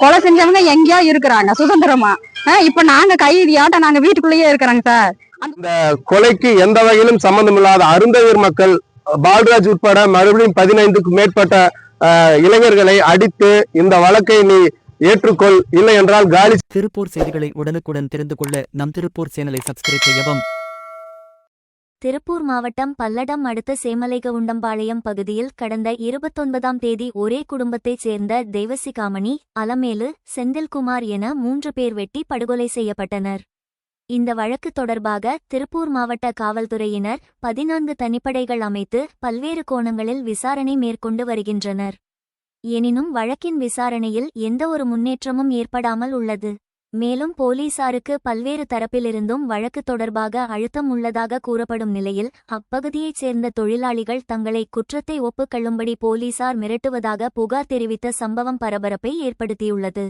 கொலை செஞ்சவங்க எங்கேயோ இருக்கிறாங்க சுதந்திரமா? இப்ப நாங்க கைதியாட்ட நாங்க வீட்டுக்குள்ளேயே இருக்கிறோங்க சார். இந்த கொலைக்கு எந்த வகையிலும் சம்பந்தமில்லாத அருந்தவீர் மக்கள் பால்ராஜ் உட்பட மறுபடியும் பதினைந்துக்கும் மேற்பட்ட இளைஞர்களை அடித்து இந்த வழக்கை நீ ஏற்றுக்கொள் இல்லை என்றால் காலி திருப்பூர் செய்திகளை உடனுக்குடன் தெரிந்து கொள்ள நம் திருப்பூர் சேனலை சப்ஸ்கிரைப் செய்யவும். திருப்பூர் மாவட்டம் பல்லடம் அடுத்த சேமலைகவுண்டம்பாளையம் பகுதியில் கடந்த இருபத்தொன்பதாம் தேதி ஒரே குடும்பத்தைச் சேர்ந்த தேவசிகாமணி அலமேலு செந்தில்குமார் என மூன்று பேர் வெட்டி படுகொலை செய்யப்பட்டனர். இந்த வழக்கு தொடர்பாக திருப்பூர் மாவட்ட காவல்துறையினர் பதினான்கு தனிப்படைகள் அமைத்து பல்வேறு கோணங்களில் விசாரணை மேற்கொண்டு வருகின்றனர். எனினும் வழக்கின் விசாரணையில் எந்தவொரு முன்னேற்றமும் ஏற்படாமல் உள்ளது. மேலும் போலீசாருக்கு பல்வேறு தரப்பிலிருந்தும் வழக்கு தொடர்பாக அழுத்தம் உள்ளதாக கூறப்படும் நிலையில் அப்பகுதியைச் சேர்ந்த தொழிலாளிகள் தங்களை குற்றத்தை ஒப்புக்கொள்ளும்படி போலீசார் மிரட்டுவதாக புகார் தெரிவித்த சம்பவம் பரபரப்பை ஏற்படுத்தியுள்ளது.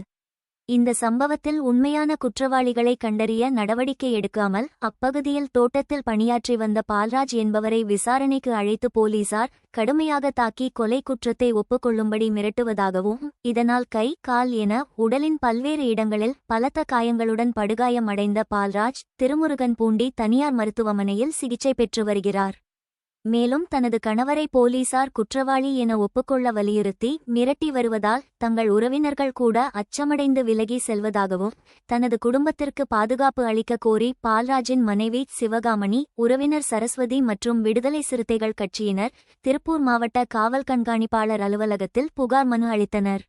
இந்த சம்பவத்தில் உண்மையான குற்றவாளிகளை கண்டறிய நடவடிக்கை எடுக்காமல் அப்பகுதியில் தோட்டத்தில் பணியாற்றி வந்த பால்ராஜ் என்பவரை விசாரணைக்கு அழைத்து போலீசார் கடுமையாக தாக்கி கொலை குற்றத்தை ஒப்புக்கொள்ளும்படி மிரட்டுவதாகவும் இதனால் கை கால் என உடலின் பல்வேறு இடங்களில் பலத்த காயங்களுடன் படுகாயமடைந்த பால்ராஜ் திருமுருகன் பூண்டி தனியார் மருத்துவமனையில் சிகிச்சை பெற்று வருகிறார். மேலும் தனது கணவரை போலீசார் குற்றவாளி என ஒப்புக்கொள்ள வலியுறுத்தி மிரட்டி வருவதால் தங்கள் உறவினர்கள் கூட அச்சமடைந்து விலகி செல்வதாகவும் தனது குடும்பத்திற்கு பாதுகாப்பு அளிக்க கோரி பால்ராஜின் மனைவி சிவகாமணி உறவினர் சரஸ்வதி மற்றும் விடுதலை சிறுத்தைகள் கட்சியினர் திருப்பூர் மாவட்ட காவல் கண்காணிப்பாளர் அலுவலகத்தில் புகார் மனு அளித்தனர்.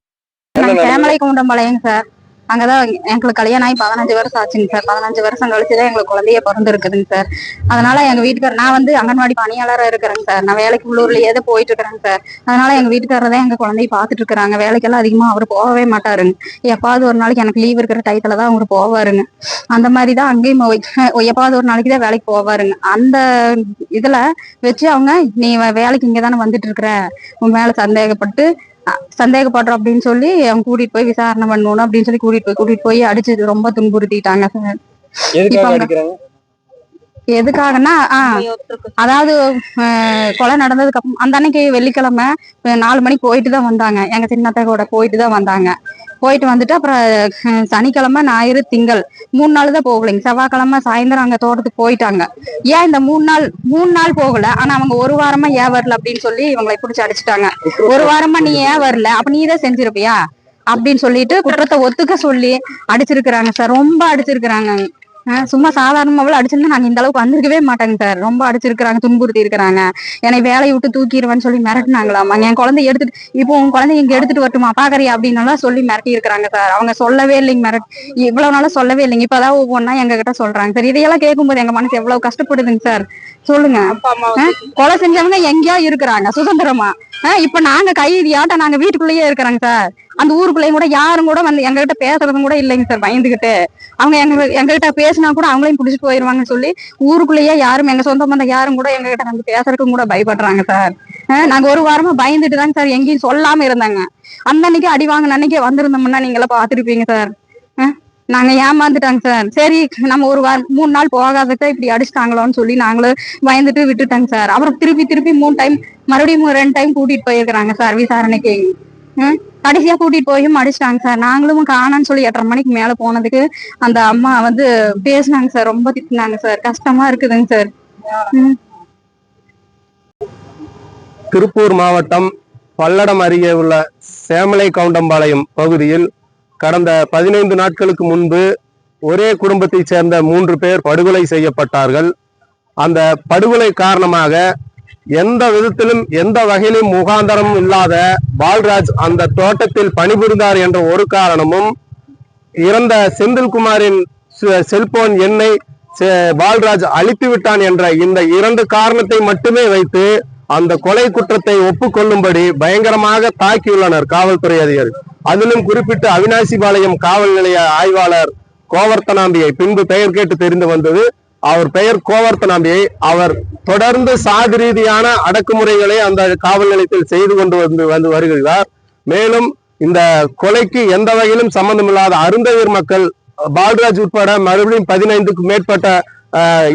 சார். அங்கதான் எங்களுக்கு கல்யாணம் ஆகி பதினஞ்சு வருஷம் ஆச்சுங்க சார். பதினஞ்சு வருஷம் கழிச்சுதான் எங்களுக்கு குழந்தைய பிறந்திருக்குதுங்க சார். அதனால எங்க வீட்டுக்காரர் நான் வந்து அங்கன்வாடி பணியாளரா இருக்கிறேங்க சார். நான் வேலைக்கு உள்ளூர்லயே தான் போயிட்டு இருக்கிறேங்க சார். அதனால எங்க வீட்டுக்காரர் தான் எங்க குழந்தைய பாத்துட்டு இருக்கிறாங்க. வேலைக்கெல்லாம் அதிகமா அவர் போகவே மாட்டாருங்க. எப்பாவது ஒரு நாளைக்கு எனக்கு லீவ் இருக்கிற டயத்துல தான் அவர் போவாருங்க. அந்த மாதிரி தான் அங்கேயும் எப்பாவது ஒரு நாளைக்கு தான் வேலைக்கு போவாருங்க. அந்த இதுல வச்சு அவங்க நீ வே- வேலைக்கு இங்க தானே வந்துட்டு இருக்கிற? உன் மேல சந்தேகப்பட்டு சந்தேகப்படுறோம் அப்படின்னு சொல்லி அவங்க கூட்டிட்டு போய் விசாரணை பண்ணணும் அப்படின்னு சொல்லி கூட்டிட்டு போய் கூட்டிட்டு போய் அடிச்சு ரொம்ப துன்புறுத்திட்டாங்க. சார் இப்ப ஆ, அதாவது கொலை நடந்ததுக்கு அப்புறம் அந்த அன்னைக்கு வெள்ளிக்கிழமை நாலு மணிக்கு போயிட்டு தான் வந்தாங்க. எங்க சின்னத்தை கூட போயிட்டு தான் வந்தாங்க. போயிட்டு வந்துட்டு அப்புறம் சனிக்கிழமை ஞாயிறு திங்கள் மூணு நாள் தான் போகலைங்க. செவ்வாய்க்கிழமை சாயந்தரம் அங்க தோட்டத்துக்கு போயிட்டாங்க. ஏன் இந்த மூணு நாள் மூணு நாள் போகல? ஆனா அவங்க ஒரு வாரமா ஏன் வரல அப்படின்னு சொல்லி இவங்களை பிடிச்சி அடிச்சுட்டாங்க. ஒரு வாரமா நீ ஏன் வரல? அப்ப நீ தான் செஞ்சிருப்பியா? அப்படின்னு சொல்லிட்டு குற்றத்தை ஒத்துக்க சொல்லி அடிச்சிருக்கிறாங்க சார். ரொம்ப அடிச்சிருக்கிறாங்க. சும்மா சாதாரணமாவில் அடிச்சிருந்தா நாங்க இந்த அளவுக்கு வந்திருக்கவே மாட்டேங்க சார். ரொம்ப அடிச்சிருக்கிறாங்க துன்புறுத்தி இருக்கிறாங்க என்னை வேலையை விட்டு தூக்கிடுவேன்னு சொல்லி மிரட்டினாங்களாமா? என் குழந்தை எடுத்துட்டு இப்போ உன் குழந்தை இங்க எடுத்துட்டு வரட்டுமா? பாக்கறியா? அப்படின்னு சொல்லி மிரட்டி இருக்கிறாங்க சார். அவங்க சொல்லவே இல்லைங்க மிரட் இவ்வளவு நாளா சொல்லவே இல்லைங்க. இப்பதான் ஒவ்வொன்னா எங்க கிட்ட சொல்றாங்க சார். இதையெல்லாம் கேட்கும்போது எங்க மனசு எவ்வளவு கஷ்டப்படுதுங்க சார். சொல்லுங்க. கொலை செஞ்சவங்க எங்கேயோ இருக்கிறாங்க சுதந்திரமா? இப்ப நாங்க கைதியாட்ட நாங்க வீட்டுக்குள்ளேயே இருக்கிறோங்க சார். அந்த ஊருக்குள்ளேயும் கூட யாரும் கூட வந்து எங்ககிட்ட பேசுறதும் கூட இல்லைங்க சார் பயந்துகிட்டு. அவங்க எங்க எங்ககிட்ட பேசினா கூட அவங்களையும் பிடிச்சிட்டு போயிருவாங்கன்னு சொல்லி ஊருக்குள்ளேயே யாரும் எங்க சொந்த பந்தம் யாரும் கூட எங்ககிட்ட நாங்க வந்து பேசுறதுக்கும் கூட பயப்படுறாங்க சார். நாங்க ஒரு வாரமா பயந்துட்டு தாங்க சார் எங்கேயும் சொல்லாம இருந்தாங்க. அந்த அன்னைக்கு அடி வாங்கின அன்னைக்கு வந்திருந்தோம்னா நீங்க எல்லாம் பாத்துருப்பீங்க சார். நாங்க ஏமாந்துட்டாங்க சார். சரி நம்ம ஒரு வாரம் மூணு நாள் போகாதக்க இப்படி அடிச்சிட்டாங்களோன்னு சொல்லி நாங்களும் பயந்துட்டு விட்டுட்டாங்க சார். அப்புறம் திருப்பி திருப்பி மூணு டைம் மறுபடியும் ரெண்டு டைம் கூட்டிட்டு போயிருக்கிறாங்க சார் விசாரணைக்கு. ஹம், கடைசியா கூட்டிட்டு போயும் அடிச்சிட்டாங்க சார். நாங்களும் காணான்னு சொல்லி எட்டரை மணிக்கு மேல போனதுக்கு அந்த அம்மா வந்து பேசினாங்க சார். ரொம்ப திட்டினாங்க சார். கஷ்டமா இருக்குதுங்க சார். திருப்பூர் மாவட்டம் பல்லடம் அருகே உள்ள சேமலை கவுண்டம்பாளையம் பகுதியில் கடந்த பதினைந்து நாட்களுக்கு முன்பு ஒரே குடும்பத்தைச் சேர்ந்த மூன்று பேர் படுகொலை செய்யப்பட்டார்கள். அந்த படுகொலை காரணமாக எந்த விதத்திலும் எந்த வகையிலும் முகாந்தரம் இல்லாத பால்ராஜ் அந்த தோட்டத்தில் பணிபுரிந்தார் என்ற ஒரு காரணமும் இறந்த செந்தில்குமாரின் செ- செல்போன் எண்ணை செ- பால்ராஜ் அழித்து விட்டான் என்ற இந்த இரண்டு காரணத்தை மட்டுமே வைத்து அந்த கொலை குற்றத்தை ஒப்புக்கொள்ளும்படி பயங்கரமாக தாக்கியுள்ளனர் காவல்துறை அதிகாரிகள் அதிலும் குறிப்பிட்டு அவினாசிபாளையம் காவல் நிலைய ஆய்வாளர் கோவர்த்தனாம்பியை பின்பு பெயர் கேட்டு தெரிந்து வந்தது. அவர் பெயர் கோவர்த்தனாம்பியை. அவர் தொடர்ந்து சாதி ரீதியான அடக்குமுறைகளை அந்த காவல் நிலையத்தில் செய்து கொண்டு வந்து வந்து வருகிறார். மேலும் இந்த கொலைக்கு எந்த வகையிலும் சம்பந்தமில்லாத அருந்தவீர் மக்கள் பால்ராஜ் உட்பட மறுபடியும் பதினைந்துக்கும் மேற்பட்ட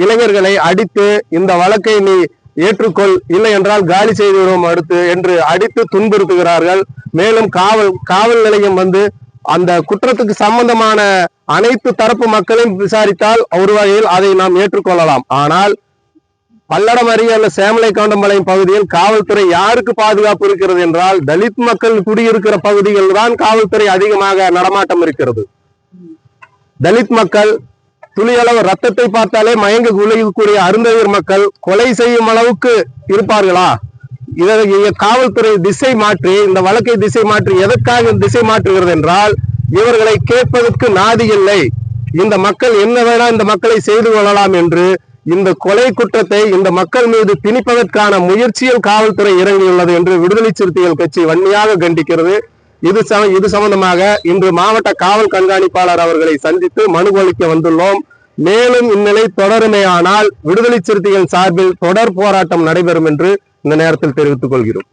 இளைஞர்களை அடித்து இந்த வழக்கை நீ ஏற்றுக்கொள். இல்லை என்றால் காலி செய்து விடுவோம் அடுத்து என்று அடித்து துன்புறுத்துகிறார்கள். மேலும் காவல் காவல் நிலையம் வந்து அந்த குற்றத்துக்கு சம்பந்தமான அனைத்து தரப்பு மக்களையும் விசாரித்தால் ஒரு வகையில் அதை நாம் ஏற்றுக்கொள்ளலாம். ஆனால் பல்லடம் அருகே உள்ள சேமலை கவுண்டம்பாளையம் பகுதியில் காவல்துறை யாருக்கு பாதுகாப்பு இருக்கிறது என்றால் தலித் மக்கள் குடியிருக்கிற பகுதிகள் தான் காவல்துறை அதிகமாக நடமாட்டம் இருக்கிறது. தலித் மக்கள் துளியளவு ரத்தத்தை பார்த்தாலே மயங்க குலையக்கூடிய அருந்ததியர் மக்கள் கொலை செய்யும் அளவுக்கு இருப்பார்களா? இதை காவல்துறை திசை மாற்றி இந்த வழக்கை திசை மாற்றி எதற்காக திசை மாற்றுகிறது என்றால் இவர்களை கேட்பதற்கு நாதி இல்லை. இந்த மக்கள் என்ன வேணா இந்த மக்களை செய்து கொள்ளலாம் என்று இந்த கொலை குற்றத்தை இந்த மக்கள் மீது திணிப்பதற்கான முயற்சியில் காவல்துறை இறங்கியுள்ளது என்று விடுதலை சிறுத்தைகள் கட்சி வன்மையாக கண்டிக்கிறது. இது இது சம்பந்தமாக இன்று மாவட்ட காவல் கண்காணிப்பாளர் அவர்களை சந்தித்து மனு அளிக்க வந்துள்ளோம். மேலும் இந்நிலை தொடருமேயானால் விடுதலை சிறுத்தைகள் சார்பில் தொடர் போராட்டம் நடைபெறும் என்று இந்த நேரத்தில் தெரிவித்துக் கொள்கிறோம்.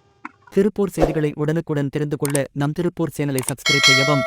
திருப்பூர் செய்திகளை உடனுக்குடன் தெரிந்து கொள்ள நம் திருப்பூர் சேனலை சப்ஸ்கிரைப் செய்யவும்